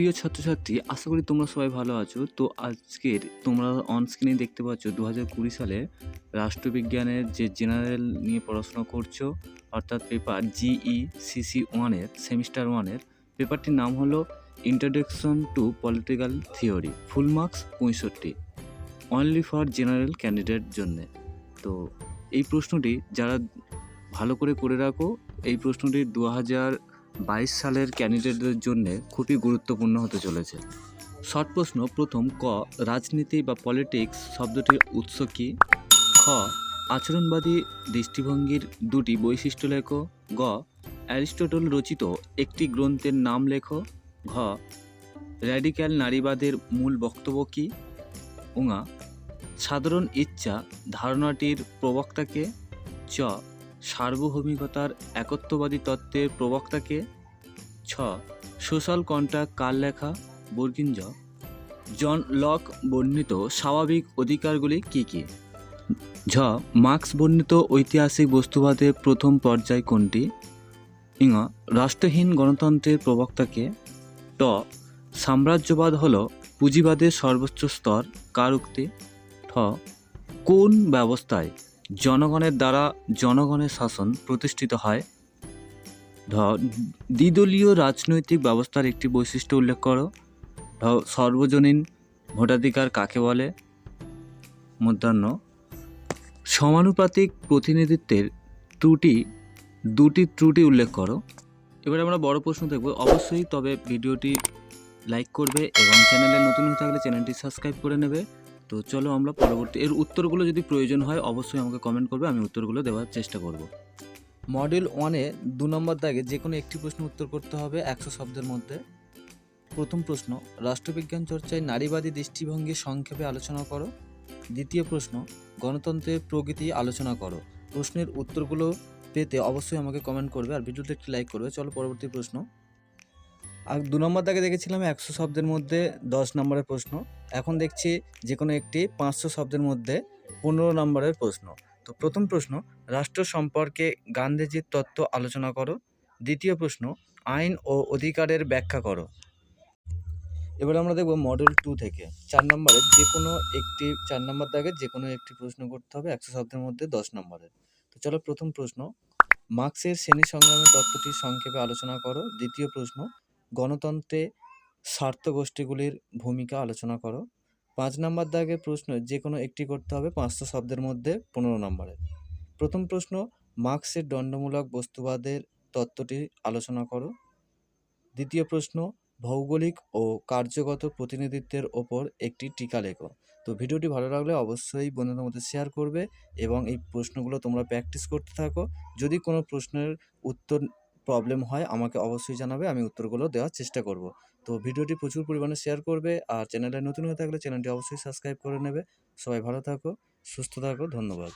প্রিয় ছাত্রছাত্রী, আশা করি তোমরা সবাই ভালো আছো। তো আজকের তোমরা অন স্ক্রিনে দেখতে পাচ্ছ দু হাজার কুড়ি সালে রাষ্ট্রবিজ্ঞানের যে জেনারেল নিয়ে পড়াশোনা করছ, অর্থাৎ পেপার জিই সিসি ওয়ানের সেমিস্টার ওয়ানের পেপারটির নাম হলো introduction to political theory full marks পঁয়ষট্টি অনলি ফর জেনারেল ক্যান্ডিডেট জন্যে। তো এই প্রশ্নটি যারা ভালো করে করে রাখো, এই প্রশ্নটি দু হাজার বাইশ সালের ক্যান্ডিডেটদের জন্য খুবই গুরুত্বপূর্ণ হতে চলেছে। শর্ট প্রশ্ন, প্রথম, ক, রাজনীতি বা পলিটিক্স শব্দটির উৎস কী? খ, আচরণবাদী দৃষ্টিভঙ্গির দুটি বৈশিষ্ট্য লেখো। গ, অ্যারিস্টটল রচিত একটি গ্রন্থের নাম লেখো। ঘ র্যাডিক্যাল নারীবাদের মূল বক্তব্য কী? উঙা, সাধারণ ইচ্ছা ধারণাটির প্রবক্তাকে। চ সার্বভৌমিকতার একত্ববাদী তত্ত্বের প্রবক্তাকে ছ সোশ্যাল কন্ট্রাক্ট কার লেখা বর্গিঞ্জ জন লক বর্ণিত স্বাভাবিক অধিকারগুলি কি কি? ঝ মার্ক্স বর্ণিত ঐতিহাসিক বস্তুবাদের প্রথম পর্যায় কোনটি? ইঙ রাষ্ট্রহীন গণতন্ত্রের প্রবক্তাকে ট সাম্রাজ্যবাদ হল পুঁজিবাদের সর্বোচ্চ স্তর, কার উক্তি? ঠ কোন ব্যবস্থায় জনগণের দ্বারা জনগণের শাসন প্রতিষ্ঠিত হয়। দ্বিদলীয় রাজনৈতিক ব্যবস্থার একটি বৈশিষ্ট্য উল্লেখ করো। সর্বজনীন ভোটাধিকার কাকে বলে? মধ্যাহ্ন, সমানুপাতিক প্রতিনিধিত্বের ত্রুটি, দুটি ত্রুটি উল্লেখ করো। এবার আমরা বড় প্রশ্ন দেখব। অবশ্যই তবে ভিডিওটি লাইক করবে এবং চ্যানেলে নতুন হয়ে থাকলে চ্যানেলটি সাবস্ক্রাইব করে নেবে। তো চলো আমরা পরবর্তী, এর উত্তরগুলো যদি প্রয়োজন হয়, অবশ্যই আমাকে কমেন্ট করবে, আমি উত্তরগুলো দেওয়ার চেষ্টা করব। মডেল ওয়ানে দু নম্বর দাগে যে কোনো একটি প্রশ্ন উত্তর করতে হবে একশো শব্দের মধ্যে। প্রথম প্রশ্ন, রাষ্ট্রবিজ্ঞান চর্চায় নারীবাদী দৃষ্টিভঙ্গি সংক্ষেপে আলোচনা করো। দ্বিতীয় প্রশ্ন গণতন্ত্রের প্রকৃতি আলোচনা করো। প্রশ্নের উত্তরগুলো পেতে অবশ্যই আমাকে কমেন্ট করবে আর ভিডিওতে একটি লাইক করবে। চলো পরবর্তী প্রশ্ন। আর দু নম্বর দাগে দেখেছিলাম একশো শব্দের মধ্যে দশ নম্বরের প্রশ্ন। এখন দেখছি যে কোনো একটি পাঁচশো শব্দের মধ্যে পনেরো নম্বরের প্রশ্ন। তো প্রথম প্রশ্ন, রাষ্ট্র সম্পর্কে গান্ধীজির তত্ত্ব আলোচনা করো। দ্বিতীয় প্রশ্ন, আইন ও অধিকারের ব্যাখ্যা করো। এবার আমরা দেখব মডেল টু থেকে। চার নম্বরের যে কোনো একটি, চার নম্বর দাগে যে কোনো একটি প্রশ্ন করতে হবে একশো শব্দের মধ্যে দশ নম্বরের তো চলো প্রথম প্রশ্ন, মার্ক্সের শ্রেণি সংগ্রামের তত্ত্বটি সংক্ষেপে আলোচনা করো। দ্বিতীয় প্রশ্ন গণতন্ত্রে স্বার্থ গোষ্ঠীগুলির ভূমিকা আলোচনা করো। পাঁচ নম্বর দাগের প্রশ্ন যে কোনো একটি করতে হবে পাঁচশো শব্দের মধ্যে পনেরো নম্বরের প্রথম প্রশ্ন, মার্ক্সের দণ্ডমূলক বস্তুবাদের তত্ত্বটি আলোচনা করো। দ্বিতীয় প্রশ্ন, ভৌগোলিক ও কার্যগত প্রতিনিধিত্বের ওপর একটি টিকা লেখো। তো ভিডিওটি ভালো লাগলে অবশ্যই বন্ধুদের মধ্যে শেয়ার করবে এবং এই প্রশ্নগুলো তোমরা প্র্যাকটিস করতে থাকো। যদি কোনো প্রশ্নের উত্তর প্রবলেম হয়, আমাকে অবশ্যই জানাবে, আমি উত্তরগুলো দেওয়ার চেষ্টা করব। তো ভিডিওটি প্রচুর পরিমাণে শেয়ার করবে আর চ্যানেলে নতুন হয়ে থাকলে চ্যানেলটি অবশ্যই সাবস্ক্রাইব করে নেবে। সবাই ভালো থাকো, সুস্থ থাকো, ধন্যবাদ।